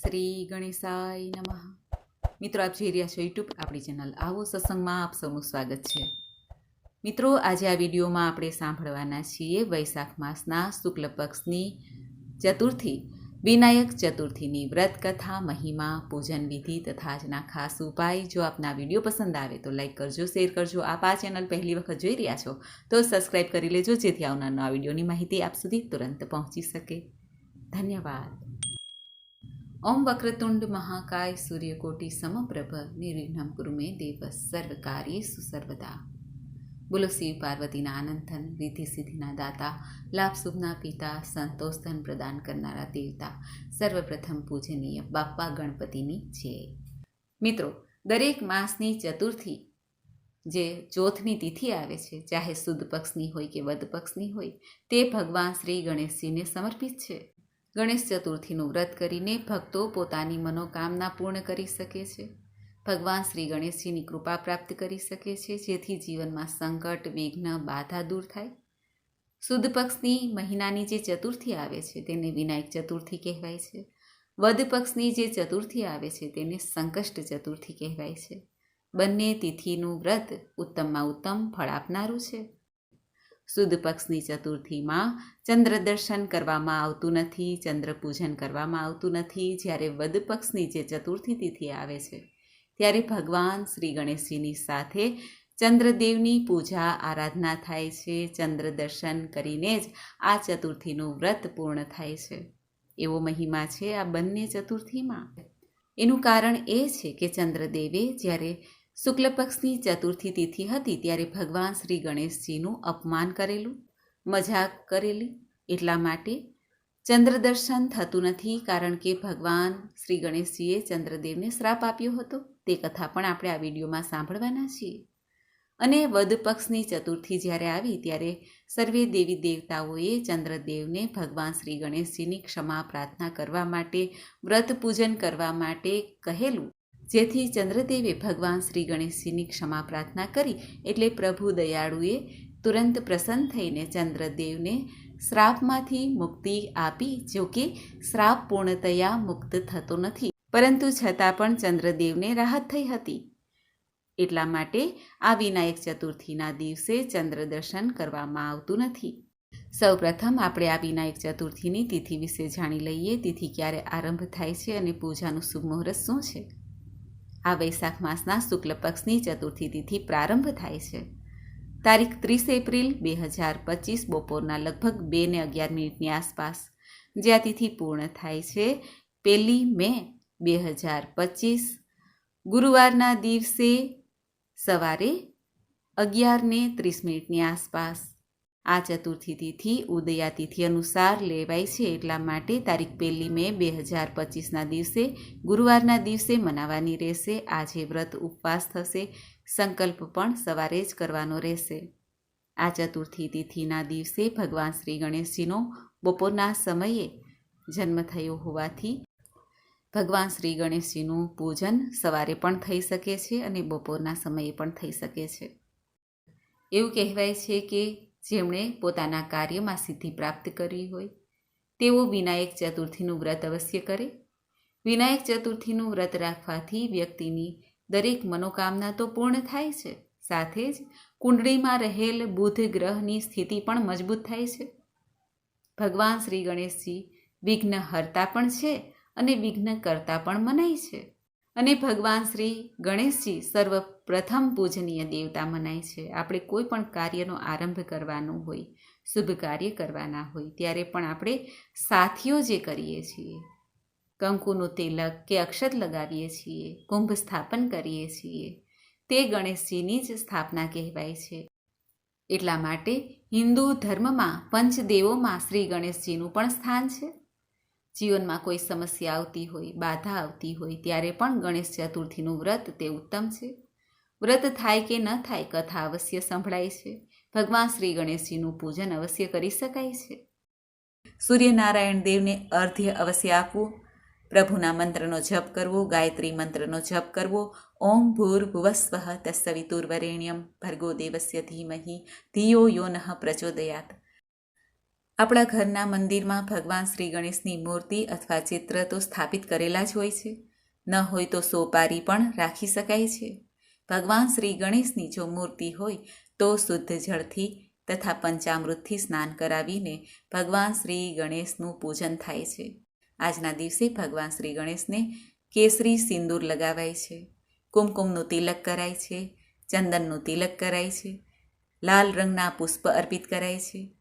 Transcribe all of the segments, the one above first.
શ્રી ગણેશાય નમઃ. મિત્રો, આપ જોઈ રહ્યા છો યુટ્યુબ આપણી ચેનલ આવો સત્સંગમાં આપ સૌનું સ્વાગત છે. મિત્રો, આજે આ વિડીયોમાં આપણે સાંભળવાના છીએ વૈશાખ માસના શુક્લ પક્ષની ચતુર્થી. વિનાયક ચતુર્થીની વ્રત કથા, મહિમા, પૂજન વિધિ તથા આજના ખાસ ઉપાય. જો આપના વીડિયો પસંદ આવે તો લાઈક કરજો, શેર કરજો. આપ આ ચેનલ પહેલી વખત જોઈ રહ્યા છો તો સબસ્ક્રાઈબ કરી લેજો જેથી આવનારનો આ વિડીયોની માહિતી આપ સુધી તુરંત પહોંચી શકે. ધન્યવાદ. ઓમ વક્રતુંડ મહાકાય સૂર્યકોટી સમપ્રભ નિર્વિઘ્નમ કુરુમે દેવ સર્વ કાર્યેષુ સર્વદા બોલો શિવ પાર્વતીના આનંદન વિધિ સિદ્ધિના દાતા લાભ શુભના પિતા સંતોષ ધન પ્રદાન કરનારા દેવતા સર્વપ્રથમ પૂજનીય બાપ્પા ગણપતિની છે મિત્રો દરેક માસની ચતુર્થી જે ચોથની તિથિ આવે છે ચાહે સુદ પક્ષની હોય કે વદ પક્ષની હોય તે ભગવાન શ્રી ગણેશજીને સમર્પિત છે। ગણેશ ચતુર્થીનું વ્રત કરીને ભક્તો પોતાની મનોકામના પૂર્ણ કરી શકે છે. ભગવાન શ્રી ગણેશજીની કૃપા પ્રાપ્ત કરી શકે છે, જેથી જીવનમાં સંકટ, વિઘ્ન, બાધા દૂર થાય. સુદ પક્ષની મહિનાની જે ચતુર્થી આવે છે, તેને વિનાયક ચતુર્થી કહેવાય છે. વદ પક્ષની જે ચતુર્થી આવે છે, તેને સંકષ્ટ ચતુર્થી કહેવાય છે. બંને તિથિનું વ્રત ઉત્તમમાં ઉત્તમ ફળ આપનારું છે. સુદ પક્ષની ચતુર્થીમાં ચંદ્ર દર્શન કરવામાં આવતું નથી, ચંદ્ર પૂજન કરવામાં આવતું નથી. જ્યારે વદ પક્ષની જે ચતુર્થી તિથિ આવે છે, ત્યારે ભગવાન શ્રી ગણેશજીની સાથે ચંદ્રદેવની પૂજા, આરાધના થાય છે. ચંદ્ર દર્શન કરીને જ આ ચતુર્થીનું વ્રત પૂર્ણ થાય છે. એવો મહિમા છે આ બંને ચતુર્થીમાં. એનું કારણ એ છે કે ચંદ્રદેવે જ્યારે શુક્લ પક્ષની ચતુર્થી તિથિ હતી ત્યારે ભગવાન શ્રી ગણેશજીનું અપમાન કરેલું, મજાક કરેલી, એટલા માટે ચંદ્ર દર્શન થતું નથી કારણ કે ભગવાન શ્રી ગણેશજીએ ચંદ્રદેવને શ્રાપ આપ્યો હતો. તે કથા પણ આપણે આ વિડીયોમાં સાંભળવાના છીએ. અને વધ પક્ષની ચતુર્થી જ્યારે આવી ત્યારે સર્વે દેવી દેવતાઓએ ચંદ્રદેવને ભગવાન શ્રી ગણેશજીની ક્ષમા પ્રાર્થના કરવા માટે વ્રત પૂજન કરવા માટે કહેલું. જેથી ચંદ્રદેવે ભગવાન શ્રી ગણેશજીની ક્ષમા પ્રાર્થના કરી એટલે પ્રભુ દયાળુએ તુરંત પ્રસન્ન થઈને ચંદ્રદેવને શ્રાપમાંથી મુક્તિ આપી, જો કે શ્રાપ પૂર્ણતયા મુક્ત થતો નથી. પરંતુ છતાં પણ ચંદ્રદેવને રાહત થઈ હતી. એટલા માટે આ વિનાયક ચતુર્થીના દિવસે ચંદ્ર દર્શન કરવામાં આવતું નથી. સૌપ્રથમ આપણે આ વિનાયક ચતુર્થીની તિથિ વિશે જાણી લઈએ. તિથિ ક્યારે આરંભ થાય છે અને પૂજાનું શુભ મુહૂર્ત શું છે? આ વૈશાખ માસના શુક્લ પક્ષની ચતુર્થી તિથિ પ્રારંભ થાય છે. તારીખ ત્રીસ એપ્રિલ બે હજાર પચીસ બપોરના લગભગ બે ને અગિયાર મિનિટની આસપાસ. જે આ તિથિ પૂર્ણ થાય છે પહેલી મે બે હજાર પચીસ. ગુરુવારના દિવસે સવારે અગિયારને ત્રીસ મિનિટની આસપાસ. આ ચતુર્થી તિથિ ઉદયા તિથિ અનુસાર લેવાય છે એટલા માટે તારીખ પહેલી મે બે હજાર પચીસના દિવસે ગુરુવારના દિવસે મનાવવાની રહેશે. આજે વ્રત ઉપવાસ થશે. સંકલ્પ પણ સવારે જ કરવાનો રહેશે. આ ચતુર્થી તિથિના દિવસે ભગવાન શ્રી ગણેશજીનો બપોરના સમયે જન્મ થયો હોવાથી ભગવાન શ્રી ગણેશજીનું પૂજન સવારે પણ થઈ શકે છે અને બપોરના સમયે પણ થઈ શકે છે. એવું કહેવાય છે કે જેમણે પોતાના કાર્યમાં સિદ્ધિ પ્રાપ્ત કરી હોય, તેઓ વિનાયક ચતુર્થીનું વ્રત અવશ્ય કરે. વિનાયક ચતુર્થીનું વ્રત રાખવાથી વ્યક્તિની દરેક મનોકામના તો પૂર્ણ થાય છે, સાથે જ કુંડળીમાં રહેલ બુધ ગ્રહની સ્થિતિ પણ મજબૂત થાય છે. ભગવાન શ્રી ગણેશજી વિઘ્ન હરતા પણ છે અને વિઘ્ન કરતા પણ મનાય છે. અને ભગવાન શ્રી ગણેશજી સર્વપ્રથમ પૂજનીય દેવતા મનાય છે. આપણે કોઈ પણ કાર્યનો આરંભ કરવાનો હોય, શુભ કાર્ય કરવાના હોય, ત્યારે પણ આપણે સાથીઓ જે કરીએ છીએ, કંકુનું તિલક કે અક્ષત લગાવીએ છીએ, કુંભ સ્થાપન કરીએ છીએ, તે ગણેશજીની જ સ્થાપના કહેવાય છે. એટલા માટે હિન્દુ ધર્મમાં પંચદેવોમાં શ્રી ગણેશજીનું પણ સ્થાન છે. જીવનમાં કોઈ સમસ્યા આવતી હોય, બાધા આવતી હોય, ત્યારે પણ ગણેશ ચતુર્થીનું વ્રત તે ઉત્તમ છે. વ્રત થાય કે ન થાય કથા અવશ્ય સંભળાય છે. ભગવાન શ્રી ગણેશજીનું પૂજન અવશ્ય કરી શકાય છે. સૂર્યનારાયણ દેવને અર્ધ્ય અવશ્ય આપવું. પ્રભુના મંત્રનો જપ કરવો, ગાયત્રી મંત્રનો જપ કરવો. ઓમ ભૂર્ભુવસ્વ તસ્સવિતુર્વરેણ્યમ. ભર્ગો દેવસ્ય ધીમહી. ધિયો યો નઃ પ્રચોદયાત. આપણા ઘરના મંદિરમાં ભગવાન શ્રી ગણેશની મૂર્તિ અથવા ચિત્ર તો સ્થાપિત કરેલા જ હોય છે. ન હોય તો સોપારી પણ રાખી શકાય છે. ભગવાન શ્રી ગણેશની જો મૂર્તિ હોય, તો શુદ્ધ જળથી તથા પંચામૃતથી સ્નાન કરાવીને ભગવાન શ્રી ગણેશનું પૂજન થાય છે. આજના દિવસે ભગવાન શ્રી ગણેશને કેસરી સિંદૂર લગાવાય છે. કુમકુમનું તિલક કરાય છે. ચંદનનું તિલક કરાય છે. લાલ રંગના પુષ્પ અર્પિત કરાય છે.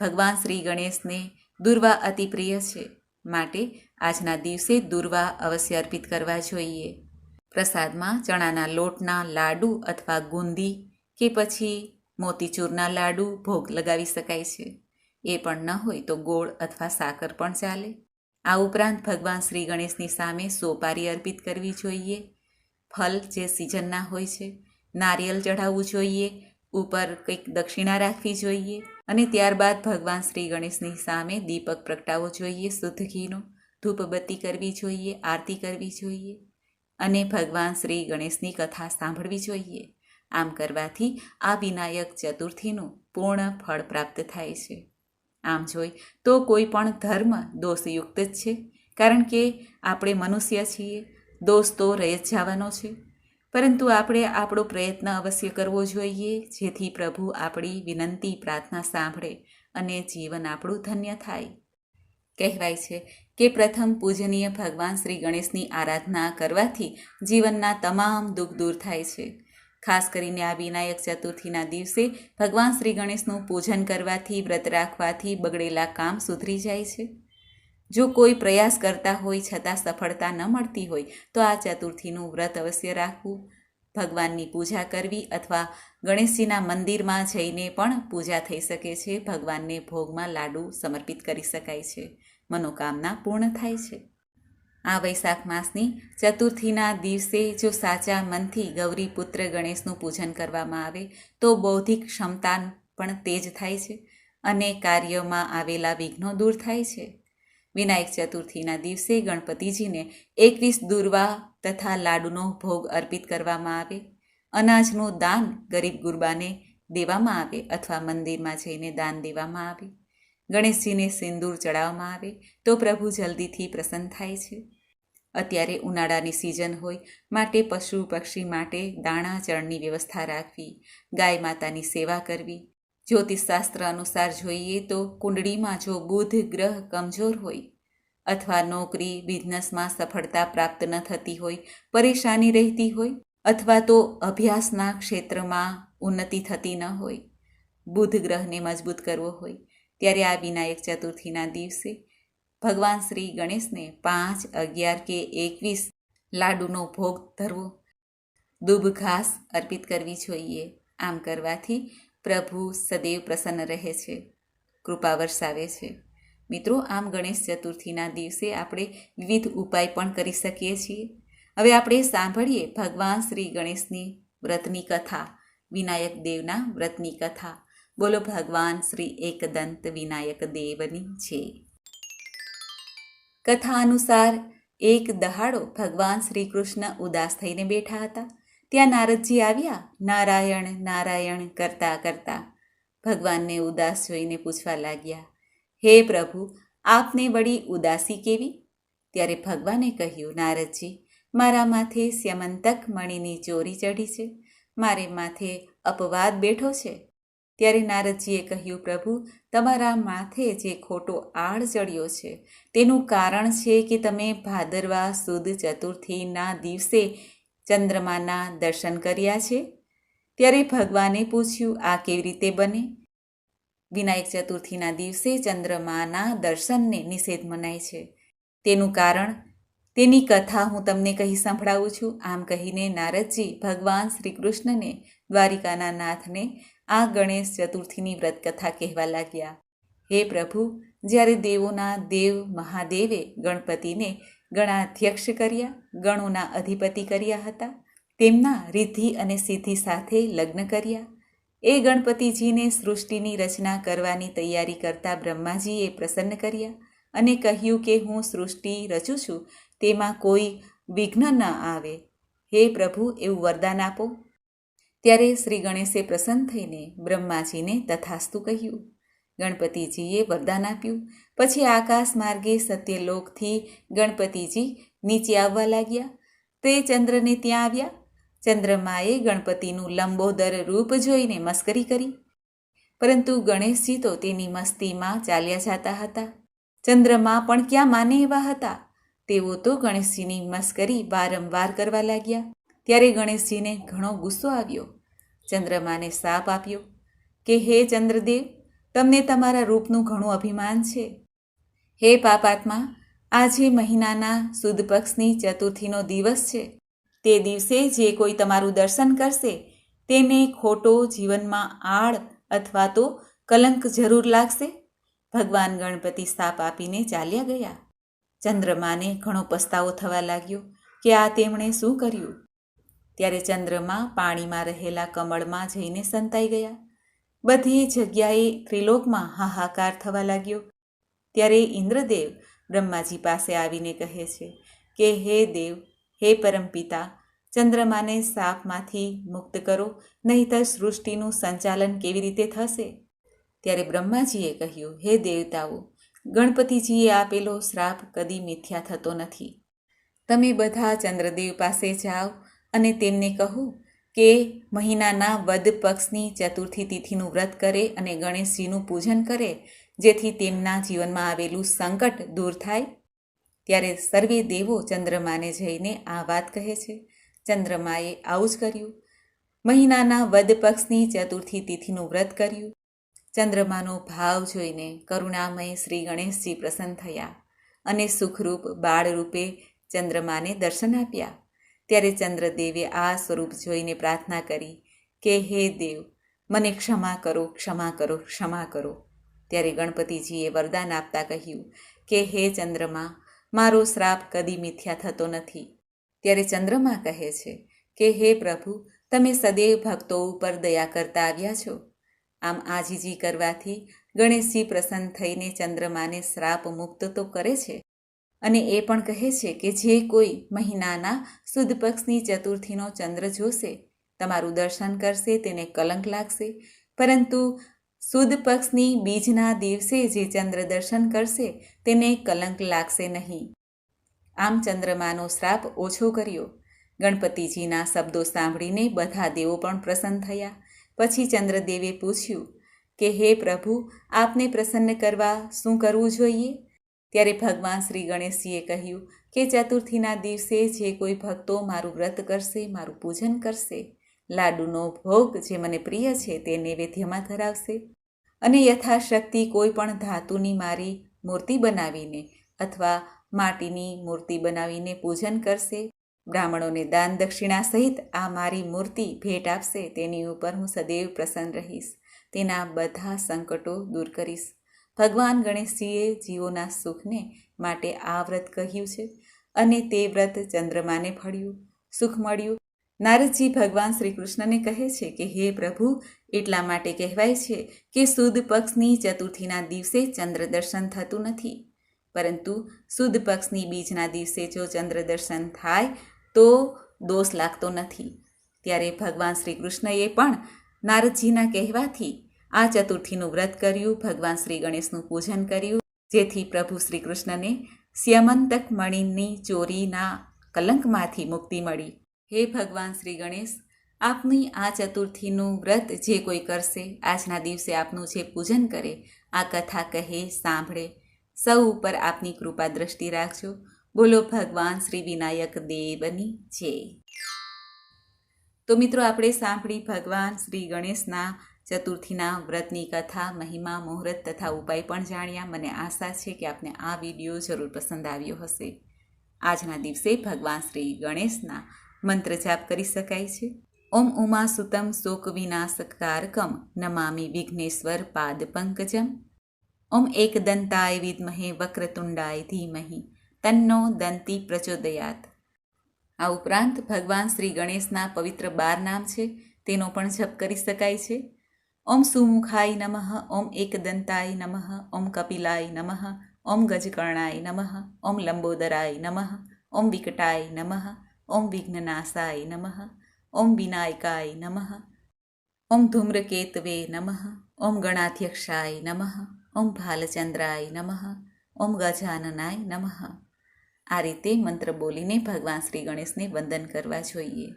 ભગવાન શ્રી ગણેશને દુર્વા અતિ પ્રિય છે. માટે આજના દિવસે દુર્વા અવશ્ય અર્પિત કરવા જોઈએ. પ્રસાદમાં ચણાના લોટના લાડુ અથવા ગુંદી કે પછી મોતીચૂરના લાડુ ભોગ લગાવી શકાય છે. એ પણ ન હોય તો ગોળ અથવા સાકર પણ ચાલે. આ ઉપરાંત ભગવાન શ્રી ગણેશની સામે સોપારી અર્પિત કરવી જોઈએ. ફલ જે સિઝનના હોય છે, નારિયેલ ચઢાવવું જોઈએ, ઉપર કંઈક દક્ષિણા રાખવી જોઈએ. અને ત્યારબાદ ભગવાન શ્રી ગણેશની સામે દીપક પ્રગટાવવો જોઈએ, શુદ્ધ ઘીનો. ધૂપબત્તી કરવી જોઈએ, આરતી કરવી જોઈએ અને ભગવાન શ્રી ગણેશની કથા સાંભળવી જોઈએ. આમ કરવાથી આ વિનાયક ચતુર્થીનું પૂર્ણ ફળ પ્રાપ્ત થાય છે. આમ જોઈ તો કોઈ પણ ધર્મ દોષયુક્ત જ છે, કારણ કે આપણે મનુષ્ય છીએ, દોષ તો રહી જ જવાનો છે. પરંતુ આપણે આપણો પ્રયત્ન અવશ્ય કરવો જોઈએ, જેથી પ્રભુ આપણી વિનંતી પ્રાર્થના સાંભળે અને જીવન આપણું ધન્ય થાય. કહેવાય છે કે પ્રથમ પૂજનીય ભગવાન શ્રી ગણેશની આરાધના કરવાથી જીવનના તમામ દુઃખ દૂર થાય છે. ખાસ કરીને આ વિનાયક ચતુર્થીના દિવસે ભગવાન શ્રી ગણેશનું પૂજન કરવાથી, વ્રત રાખવાથી બગડેલા કામ સુધરી જાય છે. જો કોઈ પ્રયાસ કરતા હોય, છતાં સફળતા ન મળતી હોય, તો આ ચતુર્થીનું વ્રત અવશ્ય રાખવું. ભગવાનની પૂજા કરવી અથવા ગણેશજીના મંદિરમાં જઈને પણ પૂજા થઈ શકે છે. ભગવાનને ભોગમાં લાડુ સમર્પિત કરી શકાય છે. મનોકામના પૂર્ણ થાય છે. આ વૈશાખ માસની ચતુર્થીના દિવસે જો સાચા મનથી ગૌરી પુત્ર ગણેશનું પૂજન કરવામાં આવે, તો બૌદ્ધિક ક્ષમતા પણ તેજ થાય છે અને કાર્યમાં આવેલા વિઘ્નો દૂર થાય છે. વિનાયક ચતુર્થીના દિવસે ગણપતિજીને એકવીસ દુર્વા તથા લાડુનો ભોગ અર્પિત કરવામાં આવે. અનાજનું દાન ગરીબ ગુરબાને દેવામાં આવે અથવા મંદિરમાં જઈને દાન દેવામાં આવે. ગણેશજીને સિંદૂર ચડાવવામાં આવે તો પ્રભુ જલ્દીથી પ્રસન્ન થાય છે. અત્યારે ઉનાળાની સિઝન હોય માટે પશુ પક્ષી માટે દાણા ચણની વ્યવસ્થા રાખવી, ગાય માતાની સેવા કરવી જ્યોતિષશાસ્ત્ર અનુસાર જોઈએ તો કુંડળીમાં જો બુધ ગ્રહ કમજોર હોય અથવા નોકરી, બિઝનેસમાં સફળતા પ્રાપ્ત ન થતી હોય, પરેશાની રહેતી હોય અથવા તો અભ્યાસના ક્ષેત્રમાં ઉન્નતિ થતી ન હોય, બુધ ગ્રહને મજબૂત કરવો હોય, ત્યારે આ વિનાયક ચતુર્થીના દિવસે ભગવાન શ્રી ગણેશને પાંચ, અગિયાર કે એકવીસ લાડુનો ભોગ ધરવો. દુબ ઘાસ અર્પિત કરવી જોઈએ. આમ કરવાથી પ્રભુ સદૈવ પ્રસન્ન રહે છે. કૃપા વરસાવે છે. મિત્રો, આમ ગણેશ ચતુર્થીના દિવસે આપણે વિવિધ ઉપાય પણ કરી શકીએ છીએ. હવે આપણે સાંભળીએ ભગવાન શ્રી ગણેશની વ્રતની કથા, વિનાયક દેવના વ્રતની કથા. બોલો, ભગવાન શ્રી એકદંત વિનાયક દેવની છે. કથા અનુસાર એક દહાડો ભગવાન શ્રી કૃષ્ણ ઉદાસ થઈને બેઠા હતા. ત્યાં નારદજી આવ્યા, નારાયણ નારાયણ કરતા કરતા ભગવાનને ઉદાસ જોઈને પૂછવા લાગ્યા, હે પ્રભુ, આપને વળી ઉદાસી કેવી? ત્યારે ભગવાને કહ્યું, નારદજી, મારા માથે સ્યમંતક મણીની ચોરી ચઢી છે, મારે માથે અપવાદ બેઠો છે. ત્યારે નારદજીએ કહ્યું, પ્રભુ, તમારા માથે જે ખોટો આળ ચડ્યો છે, તેનું કારણ છે કે તમે ભાદરવા સુદ ચતુર્થીના દિવસે ચંદ્રમાના દર્શન કર્યા છે. ત્યારે ભગવાને પૂછ્યું, આ કેવી રીતે બને? વિનાયક ચતુર્થીના દિવસે ચંદ્રમાના દર્શનને નિષેધ મનાય છે. તેનું કારણ? તેની કથા હું તમને કહી સંભળાવું છું. આમ કહીને નારદજી ભગવાન શ્રી કૃષ્ણને દ્વારિકાના નાથને, આ ગણેશ ચતુર્થીની વ્રતકથા કહેવા લાગ્યા. હે પ્રભુ, જ્યારે દેવોના દેવ મહાદેવે ગણપતિને ગણાધ્યક્ષ કર્યા, ગણોના અધિપતિ કર્યા હતા, તેમના રિદ્ધિ અને સિદ્ધિ સાથે લગ્ન કર્યા. એ ગણપતિજીને સૃષ્ટિની રચના કરવાની તૈયારી કરતા બ્રહ્માજીએ પ્રસન્ન કર્યા અને કહ્યું કે હું સૃષ્ટિ રચું છું, તેમાં કોઈ વિઘ્ન ન આવે. હે પ્રભુ, એવું વરદાન આપો. ત્યારે શ્રી ગણેશે પ્રસન્ન થઈને બ્રહ્માજીને તથાસ્તુ કહ્યું. ગણપતિજીએ વરદાન આપ્યું. પછી આકાશ માર્ગે સત્યલોકથી ગણપતિજી નીચે આવવા લાગ્યા. તે ચંદ્રને ત્યાં આવ્યા. ચંદ્રમાએ ગણપતિનું લંબોદર રૂપ જોઈને મસ્કરી કરી. પરંતુ ગણેશજી તો તેની મસ્તીમાં ચાલ્યા જતા હતા. ચંદ્રમા પણ ક્યાં માને એવા હતા? તેઓ તો ગણેશજીની મસ્કરી વારંવાર કરવા લાગ્યા. ત્યારે ગણેશજીને ઘણો ગુસ્સો આવ્યો. ચંદ્રમાને સાપ આપ્યો કે, હે ચંદ્રદેવ તમને તમારા રૂપનું ઘણું અભિમાન છે. હે પાપાત્મા, આજે મહિનાના સુદ પક્ષની ચતુર્થીનો દિવસ છે. તે દિવસે જે કોઈ તમારું દર્શન કરશે, તેને ખોટો જીવનમાં આડ અથવા તો કલંક જરૂર લાગશે. ભગવાન ગણપતિ સાપ આપીને ચાલ્યા ગયા. ચંદ્રમાને ઘણો પસ્તાવો થવા લાગ્યો કે આ તેમણે શું કર્યું? ત્યારે ચંદ્રમા પાણીમાં રહેલા કમળમાં જઈને સંતાઈ ગયા. બધી જગ્યાએ ત્રિલોકમાં હાહાકાર થવા લાગ્યો. ત્યારે ઇન્દ્રદેવ બ્રહ્માજી પાસે આવીને કહે છે કે, હે દેવ, હે પરમપિતા, ચંદ્રમાને સાપમાંથી મુક્ત કરો, નહીંતર સૃષ્ટિનું સંચાલન કેવી રીતે થશે? ત્યારે બ્રહ્માજીએ કહ્યું, હે દેવતાઓ, ગણપતિજીએ આપેલો શ્રાપ કદી મિથ્યા થતો નથી. તમે બધા ચંદ્રદેવ પાસે જાઓ અને તેમને કહો કે મહિનાના વદ પક્ષની ચતુર્થી તિથિનું વ્રત કરે અને ગણેશજીનું પૂજન કરે, જેથી તેમના જીવનમાં આવેલું સંકટ દૂર થાય. ત્યારે સર્વે દેવો ચંદ્રમાને જઈને આ વાત કહે છે. ચંદ્રમાએ આવું જ કર્યું. મહિનાના વદ પક્ષની ચતુર્થી તિથિનું વ્રત કર્યું. ચંદ્રમાનો ભાવ જોઈને કરુણામય શ્રી ગણેશજી પ્રસન્ન થયા અને સુખરૂપ બાળરૂપે ચંદ્રમાને દર્શન આપ્યા. ત્યારે ચંદ્રદેવે આ સ્વરૂપ જોઈને પ્રાર્થના કરી કે, હે દેવ, મને ક્ષમા કરો ક્ષમા કરો ક્ષમા કરો. ત્યારે ગણપતિજીએ વરદાન આપતા કહ્યું કે, હે ચંદ્રમા, મારો શ્રાપ કદી મિથ્યા થતો નથી. ત્યારે ચંદ્રમા કહે છે કે, હે પ્રભુ, તમે સદૈવ ભક્તો ઉપર દયા કરતા આવ્યા છો. આમ આજીજી કરવાથી ગણેશજી પ્રસન્ન થઈને ચંદ્રમાને શ્રાપ મુક્ત તો કરે છે અને એ પણ કહે છે કે જે કોઈ મહિનાના સુદ પક્ષની ચતુર્થીનો ચંદ્ર જોશે, તમારું દર્શન કરશે, તેને કલંક લાગશે. પરંતુ સુદ પક્ષની બીજના દિવસે જે ચંદ્ર દર્શન કરશે, તેને કલંક લાગશે નહીં. આમ ચંદ્રમાનો શ્રાપ ઓછો કર્યો. ગણપતિજીના શબ્દો સાંભળીને બધા દેવો પણ પ્રસન્ન થયા. પછી ચંદ્રદેવે પૂછ્યું કે, હે પ્રભુ, આપને પ્રસન્ન કરવા શું કરવું જોઈએ? ત્યારે ભગવાન શ્રી ગણેશજીએ કહ્યું કે ચતુર્થીના દિવસે જે કોઈ ભક્તો મારું વ્રત કરશે, મારું પૂજન કરશે, લાડુનો ભોગ જે મને પ્રિય છે તે નૈવેદ્યમાં ધરાવશે અને યથાશક્તિ કોઈ પણ ધાતુની મારી મૂર્તિ બનાવીને અથવા માટીની મૂર્તિ બનાવીને પૂજન કરશે, બ્રાહ્મણોને દાન દક્ષિણા સહિત આ મારી મૂર્તિ ભેટ આપશે, તેની ઉપર હું સદૈવ પ્રસન્ન રહીશ, તેના બધા સંકટો દૂર કરીશ. ભગવાન ગણેશજીએ જીવોના સુખને માટે આ વ્રત કહ્યું છે અને તે વ્રત ચંદ્રમાને ફળ્યું, સુખ મળ્યું. નારદજી ભગવાન શ્રી કૃષ્ણને કહે છે કે, હે પ્રભુ, એટલા માટે કહેવાય છે કે સુદ પક્ષની ચતુર્થીના દિવસે ચંદ્ર દર્શન થતું નથી. પરંતુ સુદ પક્ષની બીજના દિવસે જો ચંદ્ર દર્શન થાય, તો દોષ લાગતો નથી. ત્યારે ભગવાન શ્રી કૃષ્ણએ પણ નારદજીના કહેવાથી આ ચતુર્થીનું વ્રત કર્યું, ભગવાન શ્રી ગણેશનું પૂજન કર્યું, જેથી પ્રભુ શ્રી કૃષ્ણને સ્યમંતક મણિની ચોરીના કલંકમાંથી મુક્તિ મળી. હે ભગવાન શ્રી ગણેશ, આપની આ ચતુર્થીનું વ્રત જે કોઈ કરશે, આજના દિવસે આપનું જે પૂજન કરે, આ કથા કહે, સાંભળે. સૌ ઉપર આપની કૃપા દ્રષ્ટિ રાખજો. બોલો, ભગવાન શ્રી વિનાયક દેવની જય. તો મિત્રો, આપણે સાંભળી ભગવાન શ્રી ગણેશના ચતુર્થીના વ્રતની કથા, મહિમા, મુહૂર્ત તથા ઉપાય પણ જાણ્યા. મને આશા છે કે આપને આ વીડિયો જરૂર પસંદ આવ્યો હશે. આજના દિવસે ભગવાન શ્રી ગણેશના મંત્ર જાપ કરી શકાય છે. ઓમ ઉમા સુતમ શોક વિનાશકારકમ નમામી વિઘ્નેશ્વર પાદ પંકજમ. ઓમ એકદંતાય વિદ્મહે વક્રતુંડાય ધીમહી. તન્નો દંતી પ્રચોદયાત. આ ઉપરાંત ભગવાન શ્રી ગણેશના પવિત્ર બાર નામ છે. તેનો પણ જપ કરી શકાય છે. ઓમ સુમુખાય નમઃ ઓમ એકદંતાય નમઃ ઓમ કપિલાય નમઃ ઓમ ગજકર્ણાય નમઃ ઓમ લંબોદરાય નમઃ ઓમ વિકટાય નમઃ ઓમ વિઘ્નનાશાય નમઃ ઓમ વિનાયકાય નમઃ ઓમ ધૂમ્રકેતવે નમઃ ઓમ ગણાધ્યક્ષાય નમઃ ઓમ ભાલચંદ્રાય નમઃ ઓમ ગજાનનાય નમઃ આ રીતે મંત્ર બોલીને ભગવાન શ્રી ગણેશને વંદન કરવા જોઈએ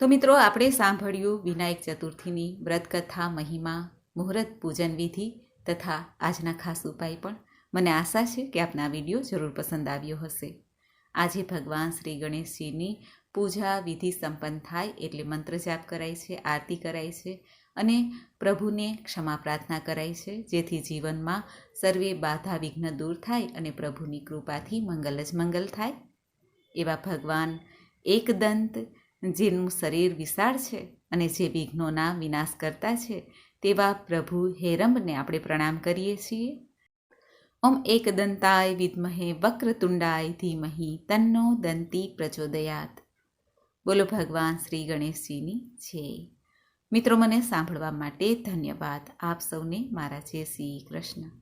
તો મિત્રો, આપણે સાંભળ્યું વિનાયક ચતુર્થીની વ્રતકથા, મહિમા, મુહૂર્ત પૂજન વિધિ તથા આજના ખાસ ઉપાય પણ. મને આશા છે કે આપના વીડિયો જરૂર પસંદ આવ્યો હશે. આજે ભગવાન શ્રી ગણેશજીની પૂજા વિધિ સંપન્ન થાય એટલે મંત્ર જાપ કરાય છે, આરતી કરાય છે અને પ્રભુને ક્ષમા પ્રાર્થના કરાય છે, જેથી જીવનમાં સર્વે બાધા વિઘ્ન દૂર થાય અને પ્રભુની કૃપાથી મંગલ જ મંગલ થાય. એવા ભગવાન એકદંત જેનું શરીર વિશાળ છે અને જે વિઘ્નોના વિનાશ કરતા છે, તેવા પ્રભુ હેરંબને આપણે પ્રણામ કરીએ છીએ. ઓમ એકદંતાય વિદ્મહે વક્રતુંડાય ધીમહી તન્નો દંતી પ્રચોદયાત. બોલો ભગવાન શ્રી ગણેશજીની જય. મિત્રો, મને સાંભળવા માટે ધન્યવાદ. આપ સૌને મારા જય શ્રી કૃષ્ણ.